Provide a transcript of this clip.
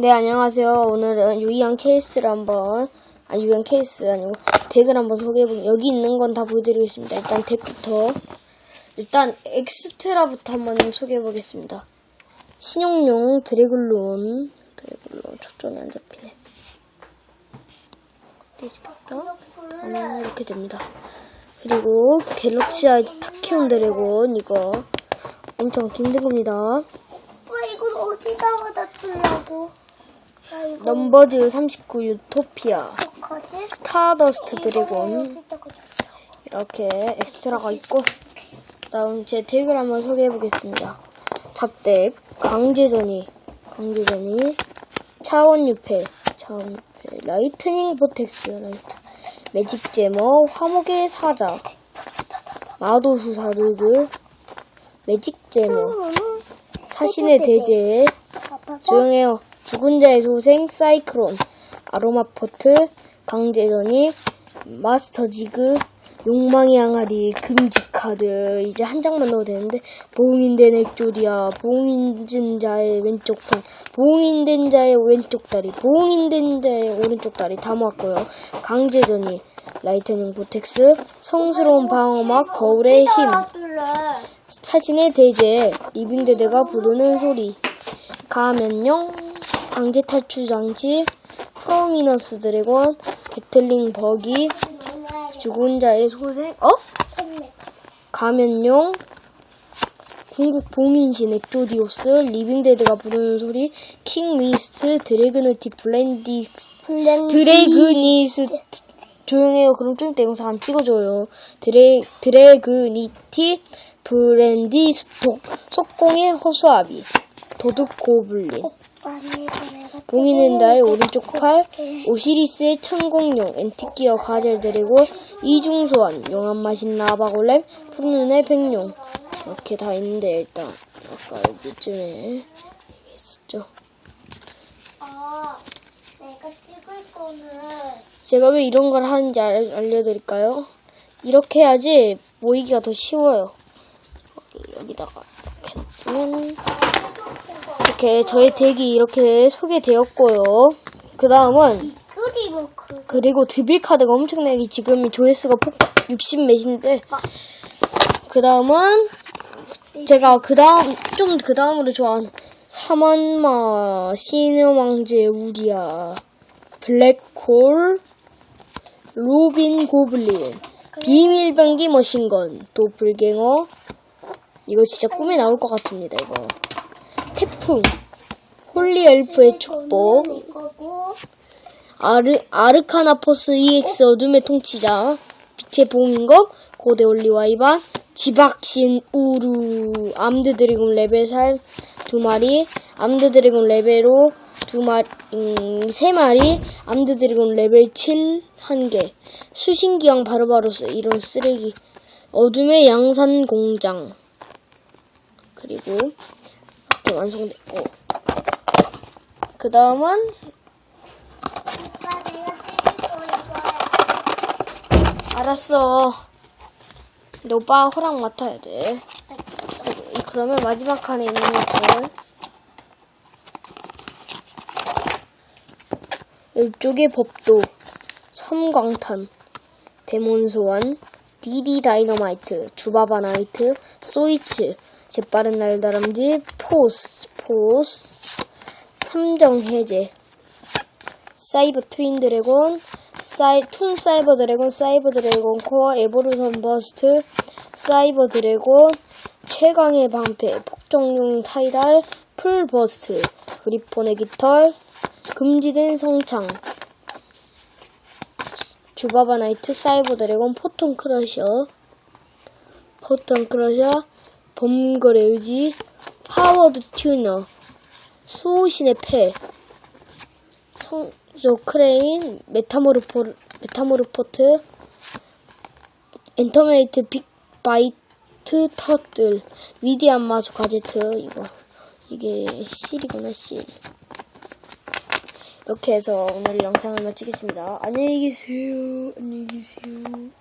네, 안녕하세요. 오늘은 유의한 케이스를 한번, 아니, 유의한 케이스 아니고, 덱을 한번 소개해보기, 여기 있는 건 다 보여드리겠습니다. 일단 덱부터, 일단 엑스트라부터 한번 소개해보겠습니다. 신용용 드래글론, 드래글론, 초점이 안 잡히네. 디스켰다. 다음은 이렇게 됩니다. 그리고 갤럭시 아이즈 타키온 드래곤, 이거 엄청 힘든 겁니다. 와 이건 어디다가 놔두려고? 넘버즈 39 유토피아? 스타더스트 드래곤. 이렇게 엑스트라가 있고. 다음 제 덱을 한번 소개해 보겠습니다. 잡덱 강제전이 강제전이 차원 유패 차원 유패. 라이트닝 보텍스 라이트. 매직 제머 화목의 사자. 마도수 사르드 매직 제머. 사신의 대제. 조용해요. 죽은 자의 소생 사이클론 아로마포트 강제전이 마스터지그 욕망의 항아리 금지 카드. 이제 한 장만 넣어도 되는데 봉인된 액조디아 봉인된 자의 왼쪽 팔 봉인된 자의 왼쪽 다리 봉인된 자의 오른쪽 다리 다 모았고요. 강제전이 라이트닝 보텍스 성스러운 방어막 거울의 힘? 사진의 대제 리빙대대가 부르는 소리. 가면용 강제 탈출 장치 프로미너스 드래곤 게틀링 버기 죽은 자의 소생 어? 가면용 궁극 봉인신 엑조디오스 리빙데드가 부르는 소리 킹 미스트 드래그너티 블렌디 드래그니스 조용해요. 그럼 좀 이따 영상 안 찍어줘요. 드래 드래그니티 브랜디 스톡 속공의 허수아비 도둑 고블린 봉인은 나의 오른쪽 팔 오시리스의 천공룡 엔티키어 가젤 드래고 이중소환 용암 마신 라바골렘 푸른 눈의 백룡 이렇게 다 있는데 일단 아까 여기쯤에 있었죠. 아 제가 왜 이런 걸 하는지 알, 알려드릴까요? 이렇게 해야지 모이기가 더 쉬워요. 여기다가 이렇게 놔두면 이렇게 저의 덱이 이렇게 소개되었고요. 그 다음은 그리고 드빌 카드가 엄청나게 지금 조회수가 폭 60몇인데 그 다음은 제가 그 다음 좀 그 다음으로 좋아하는 사만마 시녀왕제 우리아 블랙홀 로빈 고블린 비밀병기 머신건 도플갱어 이거 진짜 꿈에 나올 것 같습니다 이거. 태풍. 홀리 엘프의 축복. 아르, 아르카나포스 EX 어둠의 통치자. 빛의 봉인거? 고대 올리와 이반 지박신 우루. 암드 드래곤 레벨 살두 마리. 암드 드래곤 레벨 5 두 마리 음, 세 마리. 암드 드래곤 레벨 7 한 개. 수신기왕 바로바로스 이런 쓰레기. 어둠의 양산 공장 그리고 이렇게 완성됐고 그 다음은 오빠 알았어. 근데 오빠가 허락 맡아야 돼. 그러면 마지막 칸에 있는 것들. 이쪽에 법도, 섬광탄, 데몬소환, 디디 다이너마이트, 주바바 나이트, 소이츠, 재빠른 날다람쥐, 포스, 포스, 함정 해제, 사이버 트윈 드래곤, 사이, 툰 사이버 드래곤, 사이버 드래곤 코어, 에보루션 버스트, 사이버 드래곤, 최강의 방패, 폭정용 타이달, 풀 버스트, 그리폰의 깃털, 금지된 성창, 주바바 나이트, 사이버 드래곤, 포톤 크러셔, 포톤 크러셔, 범거래 의지, 파워드 튜너, 수호신의 패, 성조 크레인, 메타모르포, 메타모르포트, 엔터메이트 빅바이트 터틀, 위디안 마주 가제트, 이거. 이게 실이구나, 실. 이렇게 해서 오늘 영상을 마치겠습니다. 안녕히 계세요. 안녕히 계세요.